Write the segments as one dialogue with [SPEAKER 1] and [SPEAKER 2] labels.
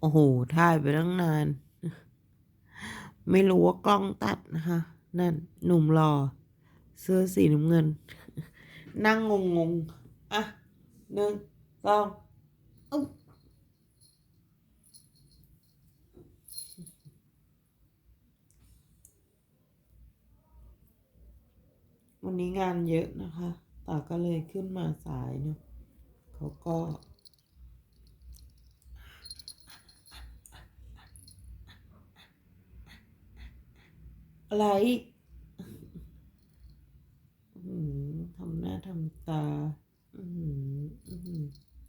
[SPEAKER 1] โอ้โห ถ่ายไปตั้งนาน ไม่รู้ว่ากล้องตัดนะคะ นั่น หนุ่มรอ เสื้อสีน้ำเงิน นั่งงงงอะหนึ่งสองอวันนี้งานเยอะนะคะตาก็เลยขึ้นมาสายเนาะเขาก็ ไรอืมทำหน้าทำตาอืมอืม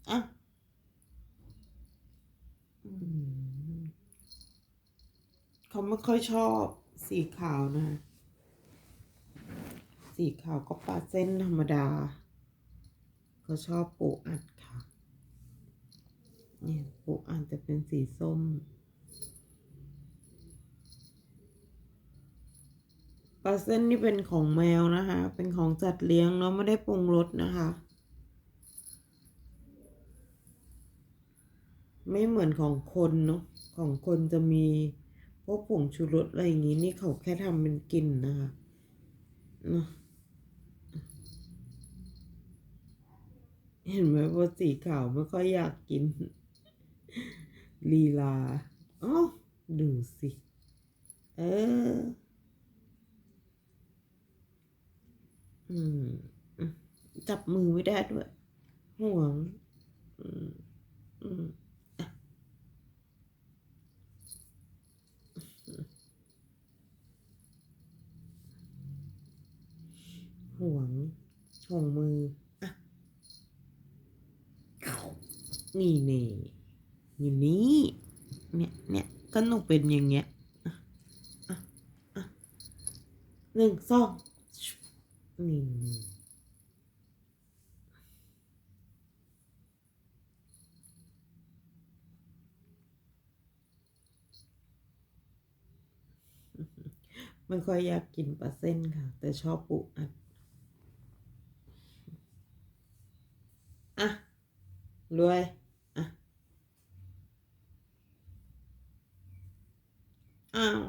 [SPEAKER 1] อะอืมเขาไม่ค่อยชอบสีขาวนะ สีขาวก็ปาเส้นธรรมดา เขาชอบปูอัดค่ะ เนี่ยปูอัดจะเป็นสีส้ม ปลาเส้นนี่เป็นของแมวนะคะ เป็นของจัดเลี้ยงเนาะไม่ได้ปรุงรสนะคะ ไม่เหมือนของคนเนาะของคนจะมีพวกผงชูรสอะไรอย่างงี้นี่เขาแค่ทำเป็นกินนะคะเนาะเห็นไหมว่าสีขาวไม่ค่อยอยากกิน ลีลาอ๋อดูสิ เออ อืม จับมือไม่ได้ด้วย ห่วง อืม อืมห่วงห่วงมืออะนี่นี่อยู่นี่เนี่ยเนี่ยก็หนูเป็นอย่างเงี้ยอะอะอะหนึ่งสอง นี่ไม่ค่อยอยากกินปลาเส้นค่ะ แต่ชอบปูอัด อะ รวย อะ อ้าว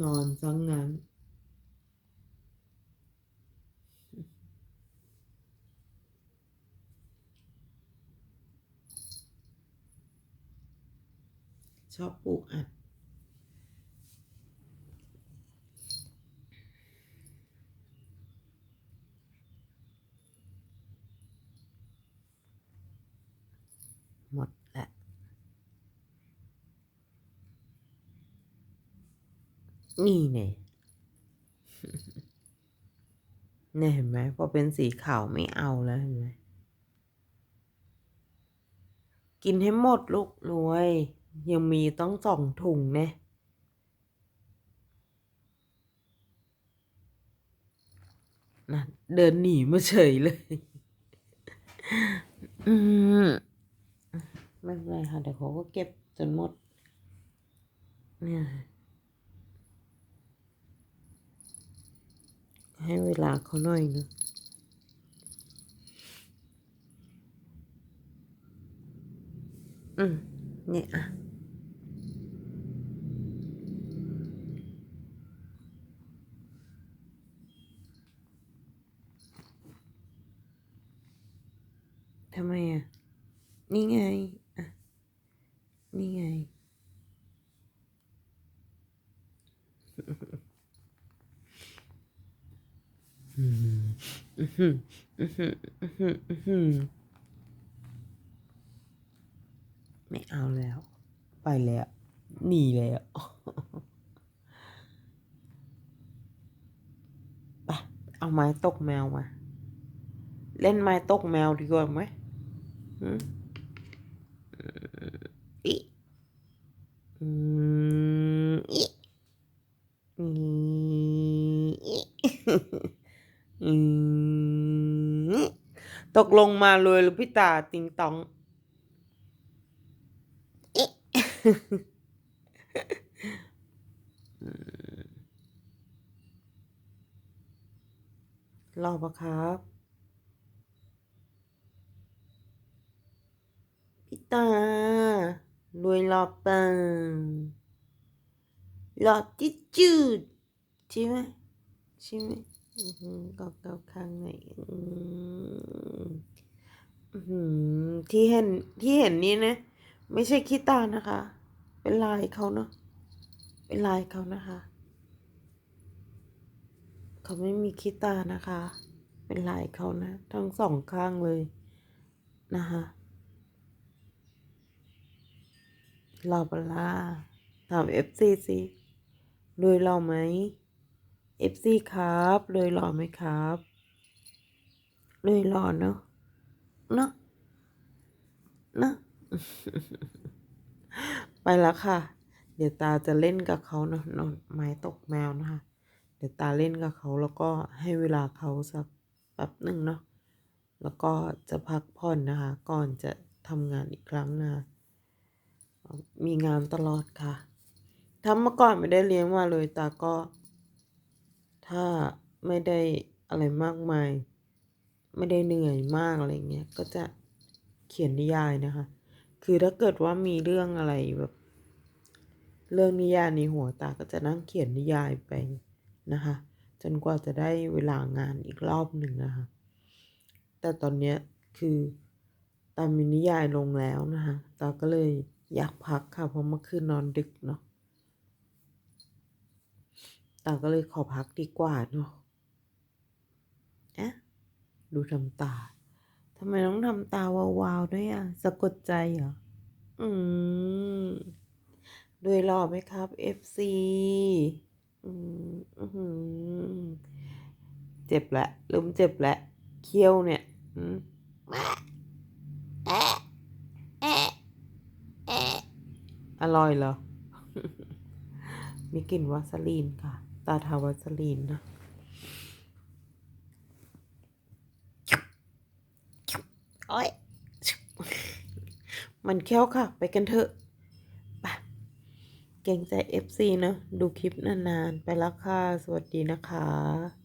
[SPEAKER 1] นอนซังงั้น ชอบปูอัด หมดละนี่เนี่ยเนี่ยเห็นไหมพอเป็นสีขาวไม่เอาแล้วเห็นไหมกินให้หมดลูกรวย ยังมีต้องสองถุงเนี่ยนะเดินหนีมาเฉยเลย อืมไม่เป็นไรค่ะเดี๋ยวเขาก็เก็บจนหมด เนี่ย ให้เวลาเขาหน่อยนึงอืม เนี่ยอะ ทำไม อะ นี่ไง อะ นี่ไง อืมอื้อหืออื้อหืออื้อหืออื้อหือไม่เอาแล้ว ไปแล้วหนีแล้วไปเอาไม้ตกแมวมา เล่นไม้ตกแมวดีกว่าไหม อิอืมอิอืมอิอืมตกลงมาเลยหรือพี่ตาติงตองอิอืมรอปะครับ ตารวยหลอเปังหลอจิ๊ดจืดใช่ไหมใช่ไหมอื้อหือเกาเกาข้างไหนอืมอื้อหือที่เห็นที่เห็นนี่นะ ไม่ใช่ขี้ตานะคะ เป็นลายเขาเนาะเป็นลายเขานะคะ เขาไม่มีขี้ตานะคะ เป็นลายเขานะ ทั้งสองข้างเลยนะคะ รอปะล่าถามเอฟซีสิรวยรอไหมเอฟซีครับรวยรอไหมครับรวยรอเนาะเนาะเนาะไปแล้วค่ะ เดี๋ยวตาจะเล่นกับเขาเนาะนอนไม้ตกแมวนะคะ เดี๋ยวตาเล่นกับเขาแล้วก็ให้เวลาเขาสักแป๊บหนึ่งเนาะแล้วก็จะพักผ่อนนะคะ ก่อนจะทำงานอีกครั้งนะคะ มีงานตลอดค่ะทำมื่อก่อนไม่ได้เลี้ยงมาเลยตาก็ ถ้าไม่ได้อะไรมากมาย ไม่ได้เหนื่อยมากอะไรเงี้ยก็จะเขียนนิยายนะคะ คือถ้าเกิดว่ามีเรื่องอะไรแบบ เรื่องนิยายในหัวตาก็จะนั่งเขียนนิยายไปนะคะ จนกว่าจะได้เวลางานอีกรอบหนึ่งนะคะ แต่ตอนเนี้ยคือตามีนิยายลงแล้วนะคะตาก็เลย อยากพักค่ะเพราะเมื่อคืนนอนดึกเนาะตาก็เลยขอพักดีกว่าเนาะอะดูทำตาทำไมต้องทำตาวาวๆด้วยอะสะกดใจเหรอ อืมด้วยรอไหมครับ FC อืมอื้อหือเจ็บแล้วเริ่มเจ็บแล้วเคี้ยวเนี่ย อืม อร่อยเหรอ มีกลิ่นวาสลีนค่ะ ตาทาวาสลีนนะโอ้ยมันเคี้ยวค่ะ ไปกันเถอะไปเก่งใจ FC เนอะดูคลิปนานๆ ไปแล้วค่ะ สวัสดีนะคะ